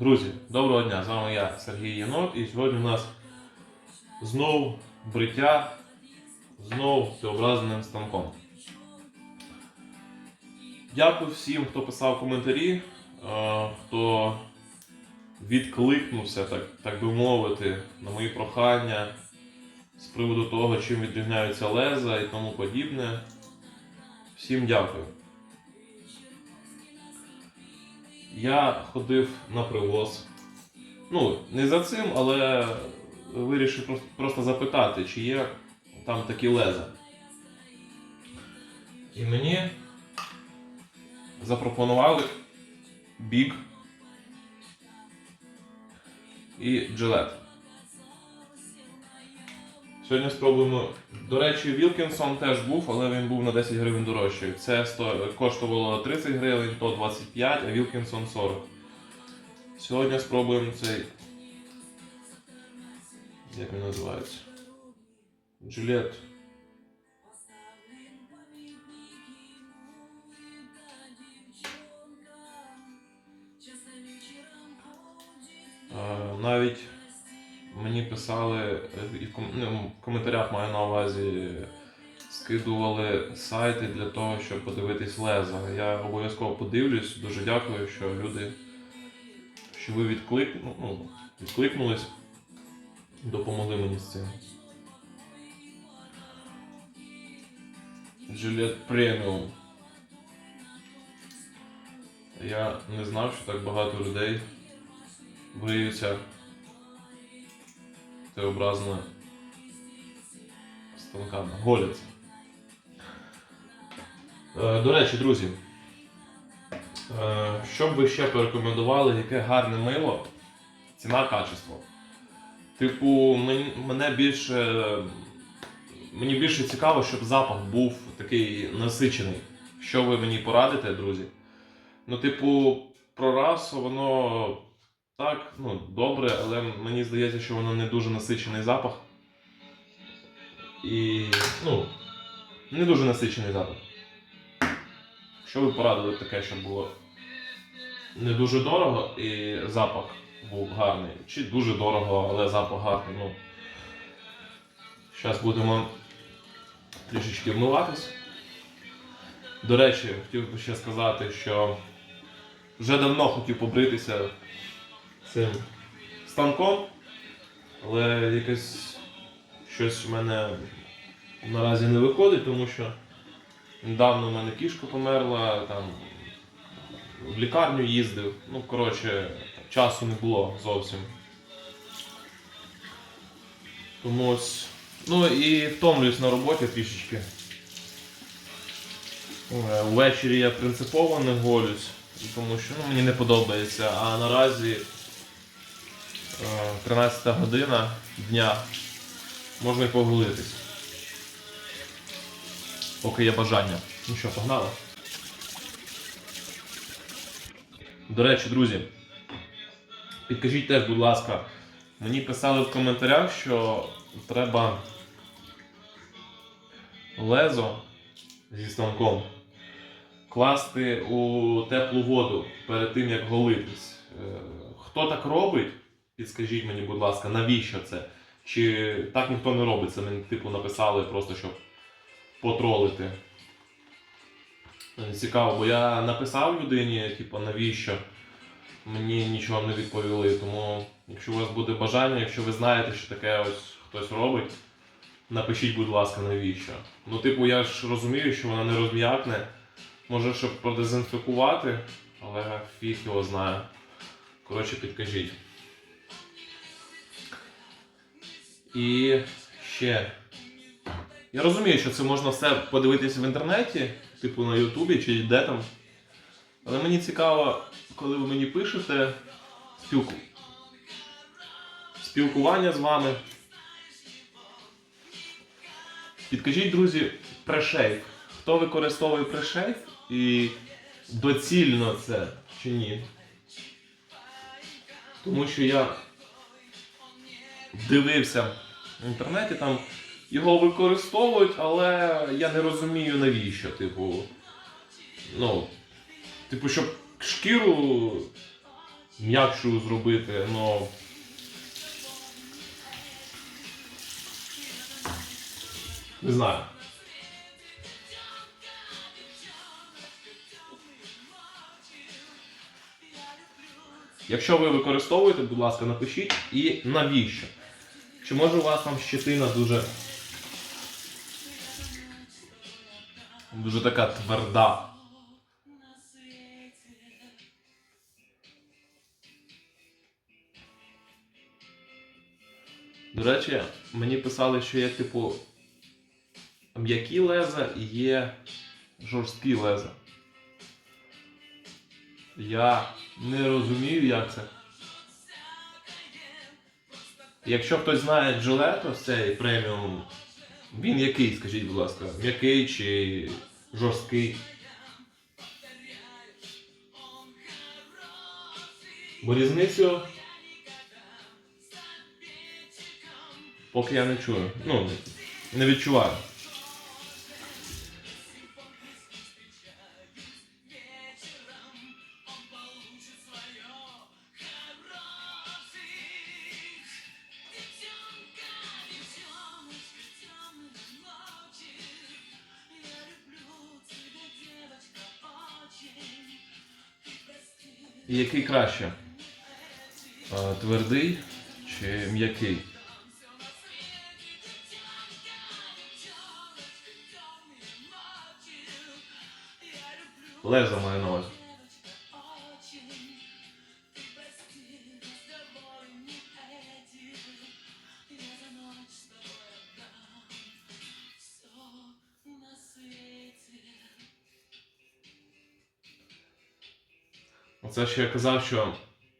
Друзі, доброго дня! З вами я, Сергій Єнот, і сьогодні у нас знов бриття, знов всеобразненим станком. Дякую всім, хто писав коментарі, е, хто відкликнувся, так, так би мовити, на мої прохання з приводу того, чим відрізняються леза і тому подібне. Всім дякую. Я ходив на привоз. Ну, не за цим, але вирішив просто, запитати, чи є там такі леза. І мені запропонували бік і джилет. Сьогодні спробуємо. До речі, Вілкінсон теж був, але він був на 10 гривень дорожчий. Це сто- коштувало 30 гривень, то 25, а Вілкінсон 40. Сьогодні спробуємо цей. Як він називається? Джилет. Е, Навіть мені писали е, і в ком- ну, в коментарях маю на увазі, скидували сайти для того, щоб подивитись леза. Я обов'язково подивлюсь. Дуже дякую, що люди, що ви відклик... ну, ну, відкликнулись, допомогли мені з цим. Жилет преміум. Я не знав, що так багато людей бриються Т-образно станками. Голяться. Е, До речі, друзі, е, що б ви ще порекомендували, яке гарне мило, ціна качество. Типу, мене більше. Мені більше цікаво, щоб запах був такий насичений. Що ви мені порадите, друзі? Ну, типу, про расу воно так, ну, добре, але мені здається, що воно не дуже насичений запах. І. ну, не дуже насичений запах. Що ви порадили таке, щоб було не дуже дорого і запах був гарний. Чи дуже дорого, але запах гарний. Ну. Зараз будемо трішечки вмиватись. До речі, хотів би ще сказати, що вже давно хотів побритися цим станком, але якось щось в мене наразі не виходить, тому що недавно в мене кішка померла, там в лікарню їздив. Ну, коротше, часу не було зовсім. Тому ось. Ну і втомлююсь на роботі трішечки. Е, Ввечері я принципово не голюсь, тому що ну, мені не подобається. А наразі е, 13 година дня можна і поголитись. Поки є бажання. Ну що, погнали? До речі, друзі, підкажіть теж, будь ласка, мені писали в коментарях, що треба лезо зі станком класти у теплу воду перед тим, як голитись. Е, Хто так робить, підскажіть мені, будь ласка, навіщо це? Чи так ніхто не робить? Це мені типу написали просто, щоб потролити. Е, Цікаво, бо я написав людині, типу, навіщо? Мені нічого не відповіли. Тому, якщо у вас буде бажання, якщо ви знаєте, що таке ось хтось робить, напишіть, будь ласка, навіщо. Ну, типу, я ж розумію, що вона не розм'якне. Може, щоб продезінфікувати, але фіг його знає. Коротше, підкажіть. І ще. Я розумію, що це можна все подивитися в інтернеті, типу на Ютубі чи де там. Але мені цікаво, коли ви мені пишете спілку... спілкування з вами. Підкажіть, друзі, прешейф. Хто використовує прешейф і доцільно це чи ні? Тому що я дивився в інтернеті, там його використовують, але я не розумію навіщо. Типу, ну, типу, щоб шкіру м'якшою зробити, но. Не знаю. Якщо ви використовуєте, будь ласка, напишіть і навіщо. Чи може у вас там щетина дуже. Дуже така тверда. До речі, мені писали, що є, типу, м'які леза і є жорсткі леза. Я не розумію, як це. Якщо хтось знає ось цей преміум, він який, скажіть, будь ласка, м'який чи жорсткий? Бо різницю поки я не чую. Ну, не відчуваю. І який краще? Твердий чи м'який? Лезо маю на увазі. Оце ще я казав, що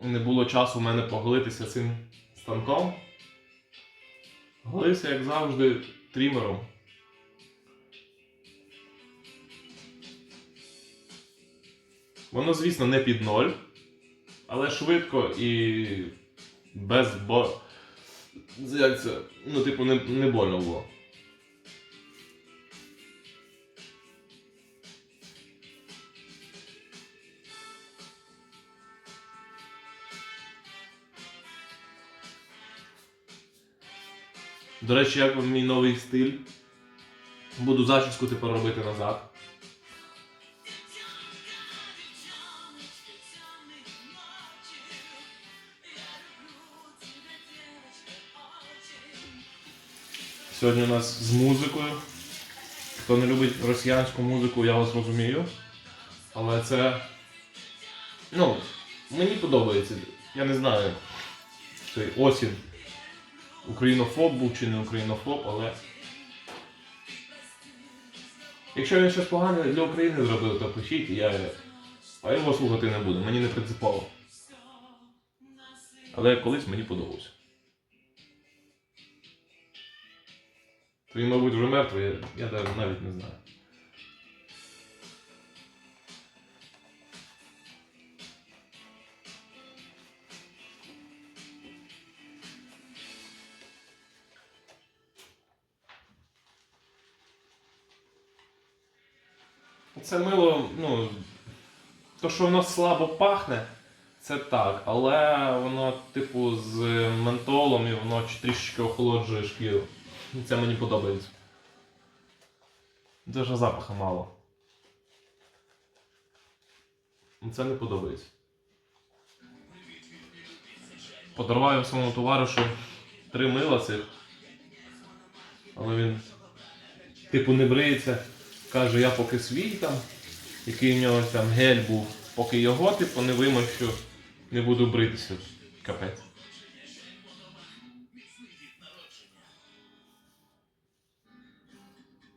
не було часу в мене поголитися цим станком. Голився, як завжди, трімером. Воно, звісно, не під ноль, але швидко і без бо. Як це? Ну, типу, не, не больно було. До речі, як мій новий стиль? Буду зачіску тепер робити назад. Сьогодні у нас з музикою. Хто не любить росіянську музику, я вас розумію. Але це. Ну, мені подобається. Я не знаю. Цей осінь. Українофоб був чи не українофоб, але. Якщо він щось погане для України зробив, то пишіть, я. А я його слухати не буду, мені не принципово. Але колись мені подобався. Він, мабуть, вже мертвий, я, я навіть не знаю. Це мило, ну, то, що воно слабо пахне, це так, але воно, типу, з ментолом і воно трішечки охолоджує шкіру. Це мені подобається. Дуже запаху мало. Це не подобається. Подарував я своєму товаришу три мила цих. Але він, типу, не бриється. Каже, я поки свій там, який в нього там гель був, поки його, типу, не вимощу, не буду бритися. Капець.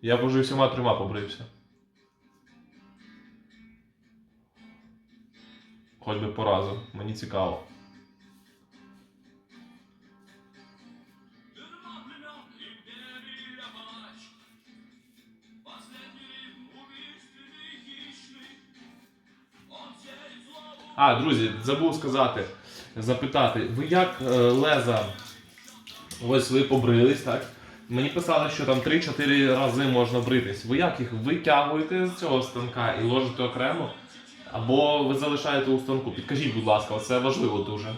Я б уже всіма трьома побрився. Хоч би по разу, мені цікаво. А, друзі, забув сказати, запитати, ви як е, леза, ось ви побрились, так? Мені писали, що там 3-4 рази можна бритись. Ви як їх витягуєте з цього станка і ложите окремо? Або ви залишаєте у станку. Підкажіть, будь ласка, це важливо дуже.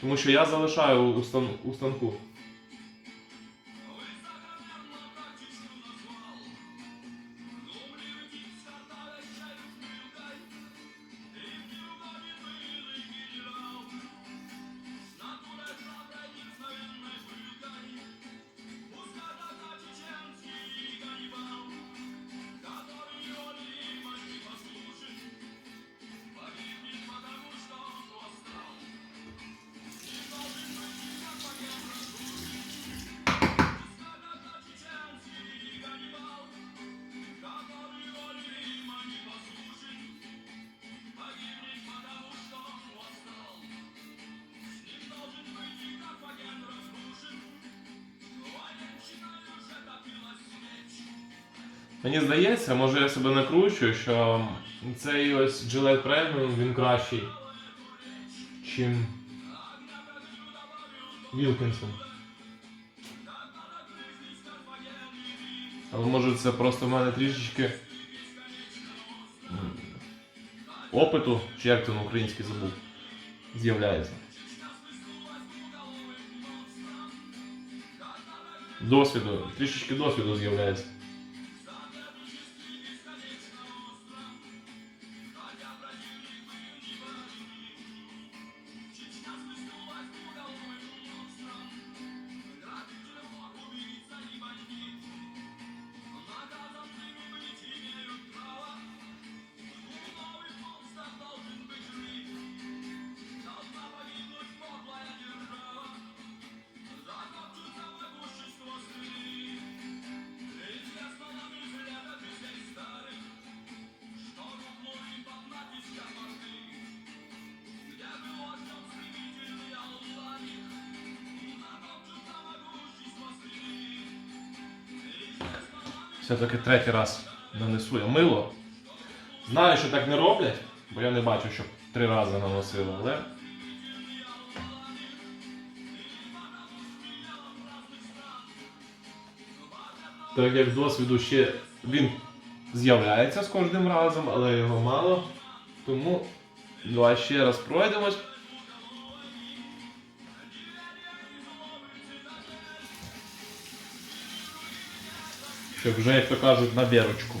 Тому що я залишаю у станку. Мені здається, може я себе накручую, що цей ось Gillette Premium він кращий, чим Вілкінсон. Але може це просто в мене трішечки опиту, чи як це на український забув, з'являється. Досвіду, трішечки досвіду з'являється. Все-таки третій раз нанесу я мило. Знаю, що так не роблять, бо я не бачу, щоб три рази наносили, але. Так як досвіду ще він з'являється з кожним разом, але його мало. Тому давай ще раз пройдемось. Щоб вже, як то кажуть, на бірочку.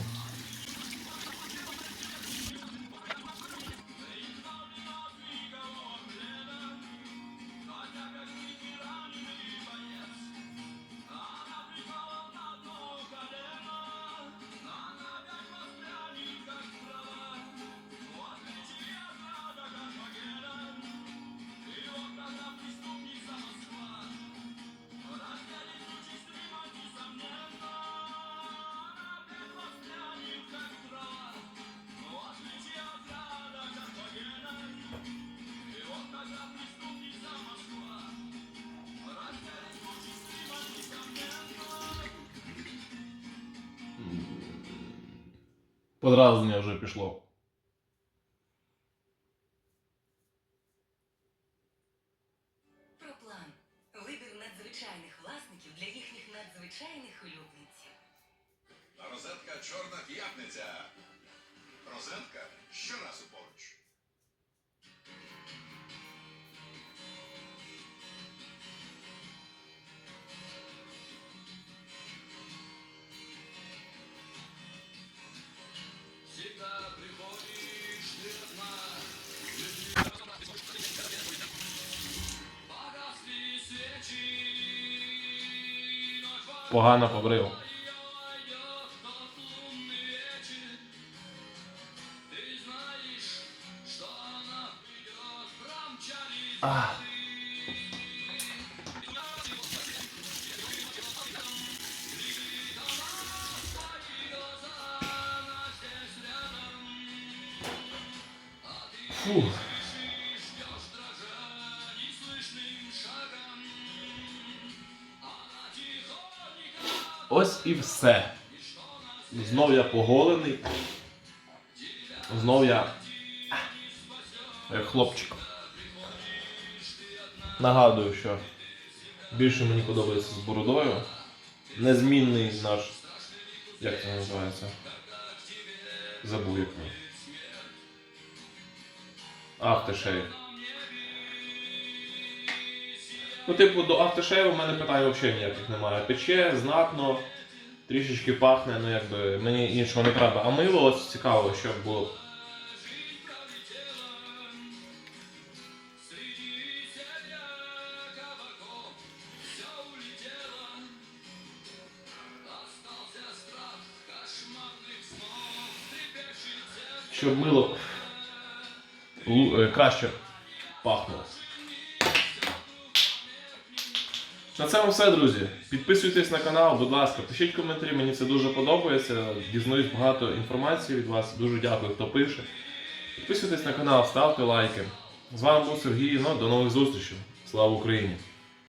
Подразнення вже пішло. Погано побрив. А. Фу. Ось і все. Знов я поголений. Знов я. Як хлопчик. Нагадую, що Більше мені подобається з бородою. Незмінний наш. Як це називається? Забув як. він. Автошейв. Ну, типу, до автошейву в мене питань взагалі ніяких немає. Пече, знатно, трішечки пахне, ну якби мені іншого не треба. А мило ось цікаво, що було. Щоб мило е, краще пахнуло. Цьому все, друзі. Підписуйтесь на канал, будь ласка, пишіть коментарі, мені це дуже подобається. Дізнаюсь багато інформації від вас. Дуже дякую, хто пише. Підписуйтесь на канал, ставте лайки. З вами був Сергій. Ну, до нових зустрічей. Слава Україні!